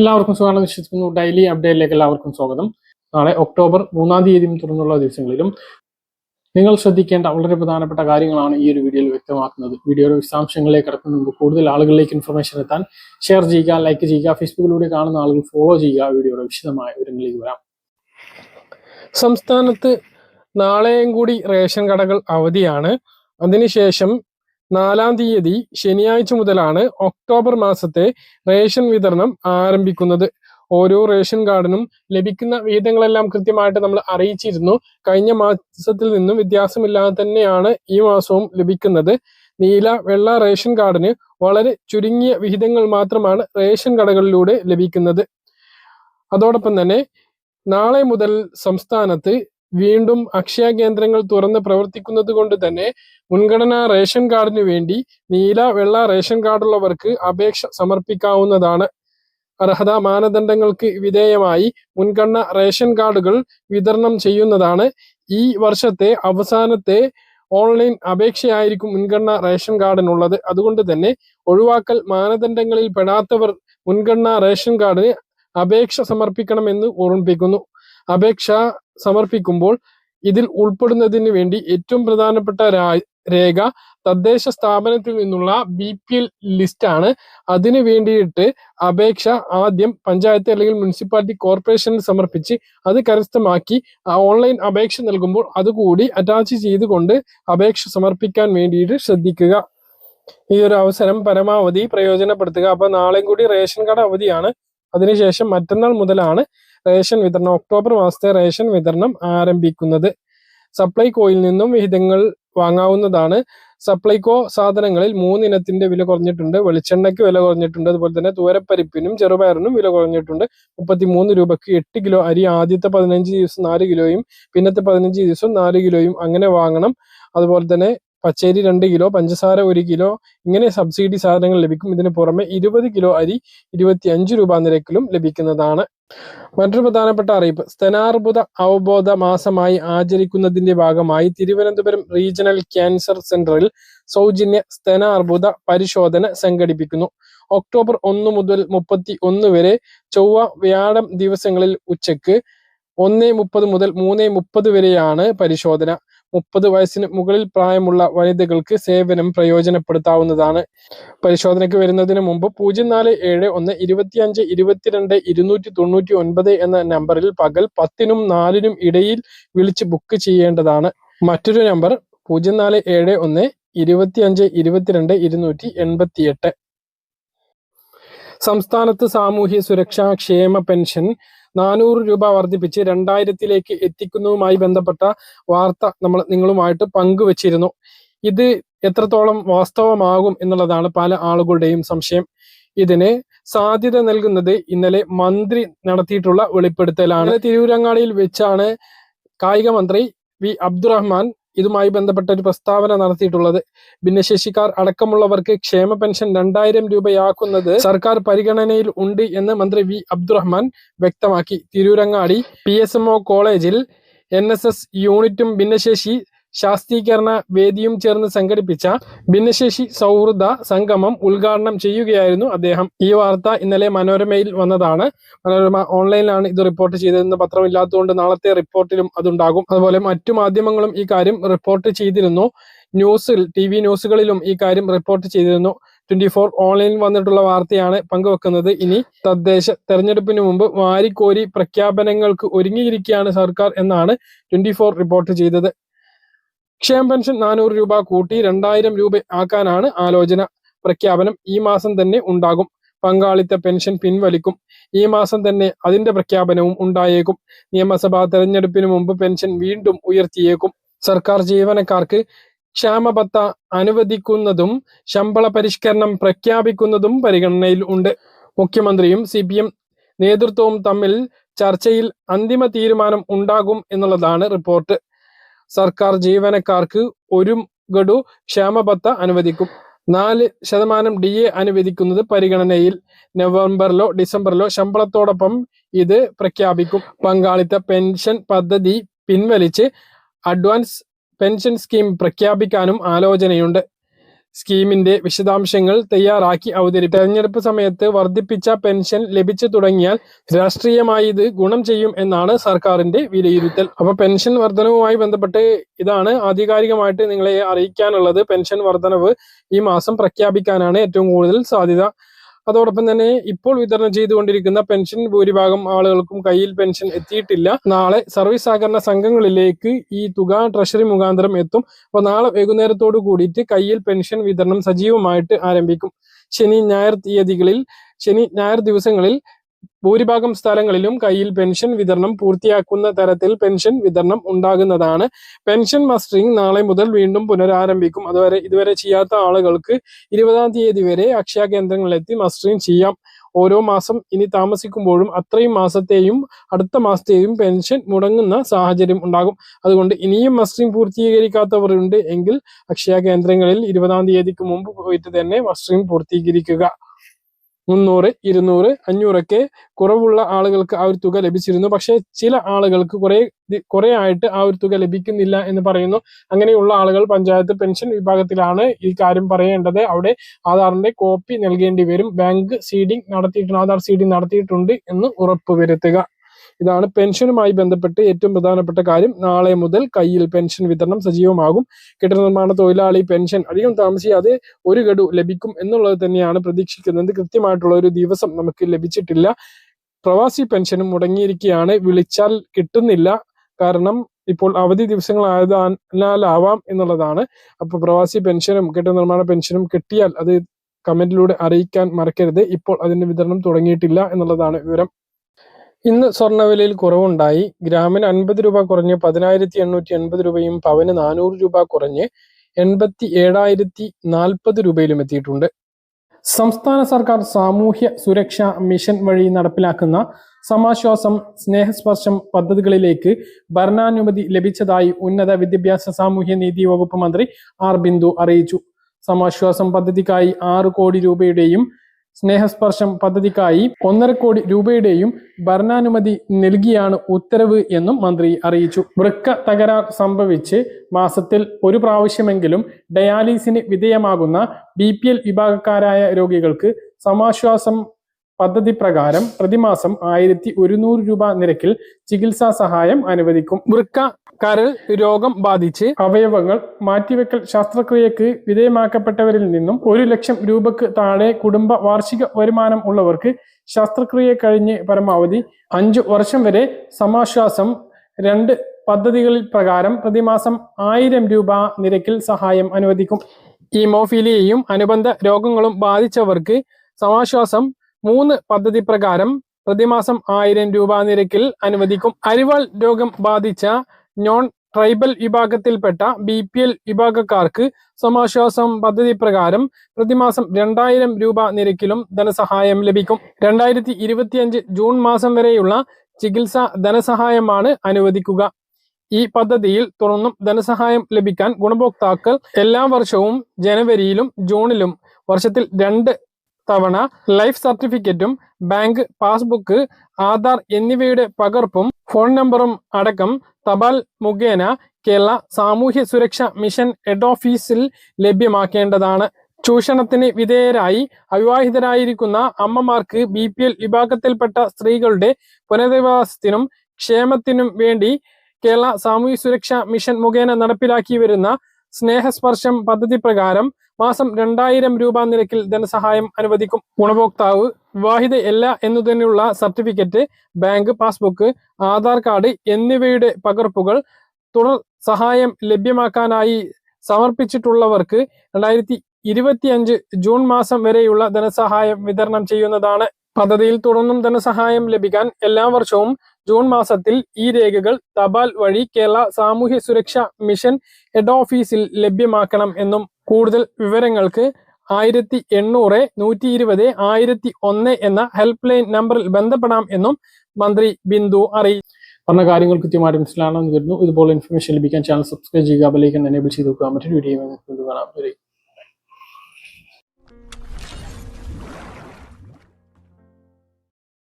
എല്ലാവർക്കും സുഖമാണെന്ന് വിശ്വസിക്കുന്നു. ഡെയിലി അപ്ഡേറ്റിലേക്ക് എല്ലാവർക്കും സ്വാഗതം. നാളെ ഒക്ടോബർ മൂന്നാം തീയതിയും തുടർന്നുള്ള ദിവസങ്ങളിലും നിങ്ങൾ ശ്രദ്ധിക്കേണ്ട വളരെ പ്രധാനപ്പെട്ട കാര്യങ്ങളാണ് ഈ ഒരു വീഡിയോയിൽ വ്യക്തമാക്കുന്നത്. വീഡിയോയുടെ വിശദാംശങ്ങളിലേക്ക് കടക്കുന്ന മുമ്പ് കൂടുതൽ ആളുകളിലേക്ക് ഇൻഫർമേഷൻ എത്താൻ ഷെയർ ചെയ്യുക ലൈക്ക് ചെയ്യുക ഫേസ്ബുക്കിലൂടെ കാണുന്ന ആളുകൾ ഫോളോ ചെയ്യുക. വീഡിയോയുടെ വിശദമായ വിവരങ്ങളിലേക്ക് വരാം. സംസ്ഥാനത്ത് നാളെയും കൂടി റേഷൻ കടകൾ അവധിയാണ്. അതിനുശേഷം നാലാം തീയതി ശനിയാഴ്ച മുതലാണ് ഒക്ടോബർ മാസത്തെ റേഷൻ വിതരണം ആരംഭിക്കുന്നത്. ഓരോ റേഷൻ കാർഡിനും ലഭിക്കുന്ന വിഹിതങ്ങളെല്ലാം കൃത്യമായിട്ട് നമ്മൾ അറിയിച്ചിരുന്നു. കഴിഞ്ഞ മാസത്തിൽ നിന്നും വ്യത്യാസമില്ലാതെ തന്നെയാണ് ഈ മാസവും ലഭിക്കുന്നത്. നീല വെള്ള റേഷൻ കാർഡിന് വളരെ ചുരുങ്ങിയ വിഹിതങ്ങൾ മാത്രമാണ് റേഷൻ കടകളിലൂടെ ലഭിക്കുന്നത്. അതോടൊപ്പം തന്നെ നാളെ മുതൽ സംസ്ഥാനത്ത് വീണ്ടും അക്ഷയ കേന്ദ്രങ്ങൾ തുറന്ന് പ്രവർത്തിക്കുന്നത് കൊണ്ട് തന്നെ മുൻഗണനാ റേഷൻ കാർഡിന് വേണ്ടി നീല വെള്ള റേഷൻ കാർഡുള്ളവർക്ക് അപേക്ഷ സമർപ്പിക്കാവുന്നതാണ്. അർഹതാ മാനദണ്ഡങ്ങൾക്ക് വിധേയമായി മുൻഗണന റേഷൻ കാർഡുകൾ വിതരണം ചെയ്യുന്നതാണ്. ഈ വർഷത്തെ അവസാനത്തെ ഓൺലൈൻ അപേക്ഷയായിരിക്കും മുൻഗണന റേഷൻ കാർഡിനുള്ളത്. അതുകൊണ്ട് തന്നെ ഒഴിവാക്കൽ മാനദണ്ഡങ്ങളിൽ പെടാത്തവർ മുൻഗണന റേഷൻ കാർഡിന് അപേക്ഷ സമർപ്പിക്കണമെന്ന് ഓർമ്മിപ്പിക്കുന്നു. അപേക്ഷ സമർപ്പിക്കുമ്പോൾ ഇതിൽ ഉൾപ്പെടുന്നതിന് വേണ്ടി ഏറ്റവും പ്രധാനപ്പെട്ട രേഖ തദ്ദേശ സ്ഥാപനത്തിൽ നിന്നുള്ള ബി പി എൽ ലിസ്റ്റ് ആണ്. അതിനു വേണ്ടിയിട്ട് അപേക്ഷ ആദ്യം പഞ്ചായത്ത് അല്ലെങ്കിൽ മുനിസിപ്പാലിറ്റി കോർപ്പറേഷനിൽ സമർപ്പിച്ച് അത് കരസ്ഥമാക്കി ഓൺലൈൻ അപേക്ഷ നൽകുമ്പോൾ അതുകൂടി അറ്റാച്ച് ചെയ്തുകൊണ്ട് അപേക്ഷ സമർപ്പിക്കാൻ വേണ്ടിയിട്ട് ശ്രദ്ധിക്കുക. ഈ ഒരു അവസരം പരമാവധി പ്രയോജനപ്പെടുത്തുക. അപ്പൊ നാളെയും കൂടി റേഷൻ കാർഡ് അവധിയാണ്. അതിനുശേഷം മറ്റന്നാൾ മുതലാണ് റേഷൻ വിതരണം ഒക്ടോബർ മാസത്തെ റേഷൻ വിതരണം ആരംഭിക്കുന്നത്. സപ്ലൈകോയിൽ നിന്നും വിഹിതങ്ങൾ വാങ്ങാവുന്നതാണ്. സപ്ലൈകോ സാധനങ്ങളിൽ മൂന്നിനത്തിന്റെ വില കുറഞ്ഞിട്ടുണ്ട് വെളിച്ചെണ്ണയ്ക്ക് വില കുറഞ്ഞിട്ടുണ്ട് അതുപോലെ തന്നെ തൂരപ്പരിപ്പിനും ചെറുപയറിനും വില കുറഞ്ഞിട്ടുണ്ട്. മുപ്പത്തിമൂന്ന് രൂപക്ക് എട്ട് കിലോ അരി ആദ്യത്തെ പതിനഞ്ച് ദിവസം നാല് കിലോയും പിന്നത്തെ പതിനഞ്ച് ദിവസം നാല് കിലോയും അങ്ങനെ വാങ്ങണം. അതുപോലെ തന്നെ പച്ചരി രണ്ട് കിലോ പഞ്ചസാര ഒരു കിലോ ഇങ്ങനെ സബ്സിഡി സാധനങ്ങൾ ലഭിക്കും. ഇതിന് പുറമെ ഇരുപത് കിലോ അരി ഇരുപത്തി അഞ്ച് രൂപ നിരക്കിലും ലഭിക്കുന്നതാണ്. മറ്റൊരു പ്രധാനപ്പെട്ട അറിയിപ്പ്. സ്തനാർബുദ അവബോധ മാസമായി ആചരിക്കുന്നതിന്റെ ഭാഗമായി തിരുവനന്തപുരം റീജിയണൽ ക്യാൻസർ സെന്ററിൽ സൗജന്യ സ്തനാർബുദ പരിശോധന സംഘടിപ്പിക്കുന്നു. ഒക്ടോബർ ഒന്ന് മുതൽ മുപ്പത്തി ഒന്ന് വരെ ചൊവ്വ വ്യാഴം ദിവസങ്ങളിൽ ഉച്ചയ്ക്ക് ഒന്ന് മുപ്പത് മുതൽ മൂന്ന് മുപ്പത് വരെയാണ് പരിശോധന. മുപ്പത് വയസ്സിന് മുകളിൽ പ്രായമുള്ള വനിതകൾക്ക് സേവനം പ്രയോജനപ്പെടുത്താവുന്നതാണ്. പരിശോധനയ്ക്ക് വരുന്നതിന് മുമ്പ് പൂജ്യം നാല് ഏഴ് ഒന്ന് ഇരുപത്തിയഞ്ച് ഇരുപത്തിരണ്ട് ഇരുന്നൂറ്റി തൊണ്ണൂറ്റി ഒൻപത് എന്ന നമ്പറിൽ പകൽ പത്തിനും നാലിനും ഇടയിൽ വിളിച്ച് ബുക്ക് ചെയ്യേണ്ടതാണ്. മറ്റൊരു നമ്പർ പൂജ്യം നാല് ഏഴ് ഒന്ന് ഇരുപത്തിയഞ്ച് ഇരുപത്തിരണ്ട് ഇരുന്നൂറ്റി എൺപത്തിയെട്ട്. സംസ്ഥാനത്ത് സാമൂഹ്യ സുരക്ഷാ ക്ഷേമ പെൻഷൻ നാനൂറ് രൂപ വർദ്ധിപ്പിച്ച് രണ്ടായിരത്തിലേക്ക് എത്തിക്കുന്നതുമായി ബന്ധപ്പെട്ട വാർത്ത നമ്മൾ നിങ്ങളുമായിട്ട് പങ്കുവച്ചിരുന്നു. ഇത് എത്രത്തോളം വാസ്തവമാകും എന്നുള്ളതാണ് പല ആളുകളുടെയും സംശയം. ഇതിന് സാധ്യത നൽകുന്നത് ഇന്നലെ മന്ത്രി നടത്തിയിട്ടുള്ള വെളിപ്പെടുത്തലാണ്. തിരൂരങ്ങാടിയിൽ വെച്ചാണ് കായിക മന്ത്രി വി അബ്ദുറഹ്മാൻ ഇതുമായി ബന്ധപ്പെട്ട ഒരു പ്രസ്താവന നടത്തിയിട്ടുള്ളത്. ഭിന്നശേഷിക്കാർ അടക്കമുള്ളവർക്ക് ക്ഷേമ പെൻഷൻ രണ്ടായിരം രൂപയാക്കുന്നത് സർക്കാർ പരിഗണനയിൽ ഉണ്ട് എന്ന് മന്ത്രി വി. അബ്ദുറഹ്മാൻ വ്യക്തമാക്കി. തിരൂരങ്ങാടി പി. കോളേജിൽ എൻ. യൂണിറ്റും ഭിന്നശേഷി ശാസ്ത്രീകരണ വേദിയും ചേർന്ന് സംഘടിപ്പിച്ച ഭിന്നശേഷി സൗഹൃദ സംഗമം ഉദ്ഘാടനം ചെയ്യുകയായിരുന്നു അദ്ദേഹം. ഈ വാർത്ത ഇന്നലെ മനോരമയിൽ വന്നതാണ്. മനോരമ ഓൺലൈനിലാണ് ഇത് റിപ്പോർട്ട് ചെയ്തതെന്ന് പത്രമില്ലാത്തതുകൊണ്ട് നാളത്തെ റിപ്പോർട്ടിലും അതുണ്ടാകും. അതുപോലെ മറ്റു മാധ്യമങ്ങളും ഈ കാര്യം റിപ്പോർട്ട് ചെയ്തിരുന്നു. ന്യൂസിൽ ടി വി ന്യൂസുകളിലും ഈ കാര്യം റിപ്പോർട്ട് ചെയ്തിരുന്നു. ട്വന്റി ഫോർ ഓൺലൈനിൽ വന്നിട്ടുള്ള വാർത്തയാണ് പങ്കുവെക്കുന്നത്. ഇനി തദ്ദേശ തെരഞ്ഞെടുപ്പിന് മുമ്പ് വാരിക്കോരി പ്രഖ്യാപനങ്ങൾക്ക് ഒരുങ്ങിയിരിക്കുകയാണ് സർക്കാർ എന്നാണ് ട്വന്റി ഫോർ റിപ്പോർട്ട് ചെയ്തത്. ക്ഷേമ പെൻഷൻ നാനൂറ് രൂപ കൂട്ടി രണ്ടായിരം രൂപ ആക്കാനാണ് ആലോചന. പ്രഖ്യാപനം ഈ മാസം തന്നെ ഉണ്ടാകും. പങ്കാളിത്ത പെൻഷൻ പിൻവലിക്കും. ഈ മാസം തന്നെ അതിന്റെ പ്രഖ്യാപനവും ഉണ്ടായേക്കും. നിയമസഭാ തെരഞ്ഞെടുപ്പിന് മുമ്പ് പെൻഷൻ വീണ്ടും ഉയർത്തിയേക്കും. സർക്കാർ ജീവനക്കാർക്ക് ക്ഷാമബത്ത അനുവദിക്കുന്നതും ശമ്പള പരിഷ്കരണം പ്രഖ്യാപിക്കുന്നതും പരിഗണനയിൽ ഉണ്ട്. മുഖ്യമന്ത്രിയും സി പി എം നേതൃത്വവും തമ്മിൽ ചർച്ചയിൽ അന്തിമ തീരുമാനം ഉണ്ടാകും എന്നുള്ളതാണ് റിപ്പോർട്ട്. സർക്കാർ ജീവനക്കാർക്ക് ഒരു ഗഡു ക്ഷേമബത്ത അനുവദിക്കും. നാല് ശതമാനം ഡി എ അനുവദിക്കുന്നത് പരിഗണനയിൽ നവംബറിലോ ഡിസംബറിലോ ശമ്പളത്തോടൊപ്പം ഇത് പ്രഖ്യാപിക്കും. പങ്കാളിത്ത പെൻഷൻ പദ്ധതി പിൻവലിച്ച് അഡ്വാൻസ് പെൻഷൻ സ്കീം പ്രഖ്യാപിക്കാനും ആലോചനയുണ്ട്. സ്കീമിന്റെ വിശദാംശങ്ങൾ തയ്യാറാക്കി അവതരിപ്പിക്കും തെരഞ്ഞെടുപ്പ് സമയത്ത് വർദ്ധിപ്പിച്ച പെൻഷൻ ലഭിച്ചു തുടങ്ങിയാൽ രാഷ്ട്രീയമായി ഇത് ഗുണം ചെയ്യും എന്നാണ് സർക്കാരിന്റെ വിലയിരുത്തൽ. അപ്പൊ പെൻഷൻ വർധനവുമായി ബന്ധപ്പെട്ട് ഇതാണ് ആധികാരികമായിട്ട് നിങ്ങളെ അറിയിക്കാനുള്ളത്. പെൻഷൻ വർധനവ് ഈ മാസം പ്രഖ്യാപിക്കാനാണ് ഏറ്റവും കൂടുതൽ സാധ്യത. അതോടൊപ്പം തന്നെ ഇപ്പോൾ വിതരണം ചെയ്തുകൊണ്ടിരിക്കുന്ന പെൻഷൻ ഭൂരിഭാഗം ആളുകൾക്കും കയ്യിൽ പെൻഷൻ എത്തിയിട്ടില്ല. നാളെ സർവീസ് സഹകരണ സംഘങ്ങളിലേക്ക് ഈ തുക ട്രഷറി മുഖാന്തരം എത്തും. അപ്പോൾ നാളെ വൈകുന്നേരത്തോടു കൂടിയിട്ട് കയ്യിൽ പെൻഷൻ വിതരണം സജീവമായിട്ട് ആരംഭിക്കും. ശനി ഞായർ തീയതികളിൽ ശനി ഞായർ ദിവസങ്ങളിൽ ഭൂരിഭാഗം സ്ഥലങ്ങളിലും കയ്യിൽ പെൻഷൻ വിതരണം പൂർത്തിയാക്കുന്ന തരത്തിൽ പെൻഷൻ വിതരണം ഉണ്ടാകുന്നതാണ്. പെൻഷൻ മസ്റ്ററിംഗ് നാളെ മുതൽ വീണ്ടും പുനരാരംഭിക്കും. അതുവരെ ഇതുവരെ ചെയ്യാത്ത ആളുകൾക്ക് ഇരുപതാം തീയതി വരെ അക്ഷയ കേന്ദ്രങ്ങളിലെത്തി മസ്റ്ററിംഗ് ചെയ്യാം. ഓരോ മാസം ഇനി താമസിക്കുമ്പോഴും അത്രയും മാസത്തെയും അടുത്ത മാസത്തെയും പെൻഷൻ മുടങ്ങുന്ന സാഹചര്യം ഉണ്ടാകും. അതുകൊണ്ട് ഇനിയും മസ്റ്ററിംഗ് പൂർത്തീകരിക്കാത്തവരുണ്ട് എങ്കിൽ അക്ഷയ കേന്ദ്രങ്ങളിൽ ഇരുപതാം തീയതിക്ക് മുമ്പ് പോയിട്ട് തന്നെ മസ്റ്ററിംഗ് പൂർത്തീകരിക്കുക. മുന്നൂറ് ഇരുന്നൂറ് അഞ്ഞൂറൊക്കെ കുറവുള്ള ആളുകൾക്ക് ആ ഒരു തുക ലഭിച്ചിരുന്നു. പക്ഷേ ചില ആളുകൾക്ക് കുറേ കുറെ ആയിട്ട് ആ ഒരു തുക ലഭിക്കുന്നില്ല എന്ന് പറയുന്നു. അങ്ങനെയുള്ള ആളുകൾ പഞ്ചായത്ത് പെൻഷൻ വിഭാഗത്തിലാണ് ഈ കാര്യം പറയേണ്ടത്. അവിടെ ആധാറിന്റെ കോപ്പി നൽകേണ്ടി വരും. ബാങ്ക് സീഡിംഗ് നടത്തിയിട്ടുണ്ട് ആധാർ സീഡിംഗ് നടത്തിയിട്ടുണ്ട് എന്ന് ഉറപ്പുവരുത്തുക. ഇതാണ് പെൻഷനുമായി ബന്ധപ്പെട്ട് ഏറ്റവും പ്രധാനപ്പെട്ട കാര്യം. നാളെ മുതൽ കയ്യിൽ പെൻഷൻ വിതരണം സജീവമാകും. കെട്ടിട നിർമ്മാണ തൊഴിലാളി പെൻഷൻ അധികം താമസിയാതെ ഒരു ഗഡു ലഭിക്കും എന്നുള്ളത് തന്നെയാണ് പ്രതീക്ഷിക്കുന്നത്. കൃത്യമായിട്ടുള്ള ഒരു ദിവസം നമുക്ക് ലഭിച്ചിട്ടില്ല. പ്രവാസി പെൻഷനും മുടങ്ങിയിരിക്കുകയാണ്. വിളിച്ചാൽ കിട്ടുന്നില്ല. കാരണം ഇപ്പോൾ അവധി ദിവസങ്ങളായതിനാലാവാം എന്നുള്ളതാണ്. അപ്പൊ പ്രവാസി പെൻഷനും കെട്ടിട നിർമ്മാണ പെൻഷനും കിട്ടിയാൽ അത് കമന്റിലൂടെ അറിയിക്കാൻ മറക്കരുത്. ഇപ്പോൾ അതിന്റെ വിതരണം തുടങ്ങിയിട്ടില്ല എന്നുള്ളതാണ് വിവരം. ഇന്ന് സ്വർണവിലയിൽ കുറവുണ്ടായി. ഗ്രാമിന് അൻപത് രൂപ കുറഞ്ഞ് പതിനായിരത്തി എണ്ണൂറ്റി എൺപത് രൂപയും പവന് നാനൂറ് രൂപ കുറഞ്ഞ് എൺപത്തി ഏഴായിരത്തി നാൽപ്പത് രൂപയിലും എത്തിയിട്ടുണ്ട്. സംസ്ഥാന സർക്കാർ സാമൂഹ്യ സുരക്ഷാ മിഷൻ വഴി നടപ്പിലാക്കുന്ന സമാശ്വാസം സ്നേഹസ്പർശം പദ്ധതികളിലേക്ക് ഭരണാനുമതി ലഭിച്ചതായി ഉന്നത വിദ്യാഭ്യാസ സാമൂഹ്യ നീതി വകുപ്പ് മന്ത്രി ആർ ബിന്ദു അറിയിച്ചു. സമാശ്വാസം പദ്ധതിക്കായി ആറ് കോടി രൂപയുടെയും സ്നേഹസ്പർശം പദ്ധതിക്കായി ഒന്നര കോടി രൂപയുടെയും ഭരണാനുമതി നൽകിയാണ് ഉത്തരവ് എന്നും മന്ത്രി അറിയിച്ചു. വൃക്ക തകരാർ സംഭവിച്ച് മാസത്തിൽ ഒരു പ്രാവശ്യമെങ്കിലും ഡയാലിസിന് വിധേയമാകുന്ന ബി വിഭാഗക്കാരായ രോഗികൾക്ക് സമാശ്വാസം പദ്ധതി പ്രകാരം പ്രതിമാസം ആയിരത്തി ഒരുന്നൂറ് രൂപ നിരക്കിൽ ചികിത്സാ സഹായം അനുവദിക്കും. വൃക്ക കരൾ രോഗം ബാധിച്ച് അവയവങ്ങൾ മാറ്റിവെക്കൽ ശസ്ത്രക്രിയക്ക് വിധേയമാക്കപ്പെട്ടവരിൽ നിന്നും ഒരു ലക്ഷം രൂപക്ക് താഴെ കുടുംബ വാർഷിക വരുമാനം ഉള്ളവർക്ക് ശസ്ത്രക്രിയ കഴിഞ്ഞ് പരമാവധി അഞ്ചു വർഷം വരെ സമാശ്വാസം രണ്ട് പദ്ധതികളിൽ പ്രകാരം പ്രതിമാസം ആയിരം രൂപ നിരക്കിൽ സഹായം അനുവദിക്കും. ഈമോഫീലിയയും അനുബന്ധ രോഗങ്ങളും ബാധിച്ചവർക്ക് സമാശ്വാസം മൂന്ന് പദ്ധതി പ്രകാരം പ്രതിമാസം ആയിരം രൂപ നിരക്കിൽ അനുവദിക്കും. അരിവാൾ രോഗം ബാധിച്ച നോൺ ട്രൈബൽ വിഭാഗത്തിൽപ്പെട്ട ബി പി എൽ വിഭാഗക്കാർക്ക് സമാശ്വാസം പദ്ധതി പ്രകാരം പ്രതിമാസം രണ്ടായിരം രൂപ നിരക്കിലും ധനസഹായം ലഭിക്കും. രണ്ടായിരത്തി ഇരുപത്തിയഞ്ച് ജൂൺ മാസം വരെയുള്ള ചികിത്സാ ധനസഹായമാണ് അനുവദിക്കുക. ഈ പദ്ധതിയിൽ തുടർന്നും ധനസഹായം ലഭിക്കാൻ ഗുണഭോക്താക്കൾ എല്ലാ വർഷവും ജനുവരിയിലും ജൂണിലും വർഷത്തിൽ രണ്ട് തവണ ലൈഫ് സർട്ടിഫിക്കറ്റും ബാങ്ക് പാസ്ബുക്ക് ആധാർ എന്നിവയുടെ പകർപ്പും ഫോൺ നമ്പറും അടക്കം തപാൽ മുഖേന കേരള സാമൂഹ്യ സുരക്ഷ മിഷൻ ഹെഡ് ഓഫീസിൽ ലഭ്യമാക്കേണ്ടതാണ്. ചൂഷണത്തിന് വിധേയരായി അവിവാഹിതരായിരിക്കുന്ന അമ്മമാർക്ക് ബി പി എൽ വിഭാഗത്തിൽപ്പെട്ട സ്ത്രീകളുടെ പുനരധിവാസത്തിനും ക്ഷേമത്തിനും വേണ്ടി കേരള സാമൂഹ്യ സുരക്ഷാ മിഷൻ മുഖേന നടപ്പിലാക്കി വരുന്ന സ്നേഹസ്പർശം പദ്ധതി പ്രകാരം മാസം രണ്ടായിരം രൂപ നിരക്കിൽ ധനസഹായം അനുവദിക്കും ഗുണഭോക്താവ്. വിവാഹിത അല്ല എന്നുതന്നെയുള്ള certificate bank passbook Aadhaar card എന്നിവയുടെ പകർപ്പുകൾ തുടർ സഹായം ലഭ്യമാക്കാനായി സമർപ്പിച്ചിട്ടുള്ളവർക്ക് രണ്ടായിരത്തി ഇരുപത്തിയഞ്ച് ജൂൺ മാസം വരെയുള്ള ധനസഹായം വിതരണം ചെയ്യുന്നതാണ്. പദ്ധതിയിൽ തുടർന്നും ധനസഹായം ലഭിക്കാൻ എല്ലാ വർഷവും ജൂൺ മാസത്തിൽ ഈ രേഖകൾ തപാൽ വഴി കേരള സാമൂഹ്യ സുരക്ഷാ മിഷൻ ഹെഡ് ഓഫീസിൽ ലഭ്യമാക്കണം എന്നും കൂടുതൽ വിവരങ്ങൾക്ക് ആയിരത്തി എണ്ണൂറ് നൂറ്റി ഇരുപത് ആയിരത്തി ഒന്ന് എന്ന ഹെൽപ്പ് ലൈൻ നമ്പറിൽ ബന്ധപ്പെടാം എന്നും മന്ത്രി ബിന്ദു അറിയിച്ചു പറഞ്ഞ കാര്യങ്ങൾ കൃത്യമായിട്ട് മനസ്സിലാണെന്ന് കരുതുന്നു. ഇതുപോലെ ഇൻഫർമേഷൻ ലഭിക്കാൻ ചാനൽ സബ്സ്ക്രൈബ് ചെയ്യുക ബെലൈക്കൻ എനേബിൾ ചെയ്ത് നോക്കുക മറ്റൊരു വീഡിയോ കാണാം.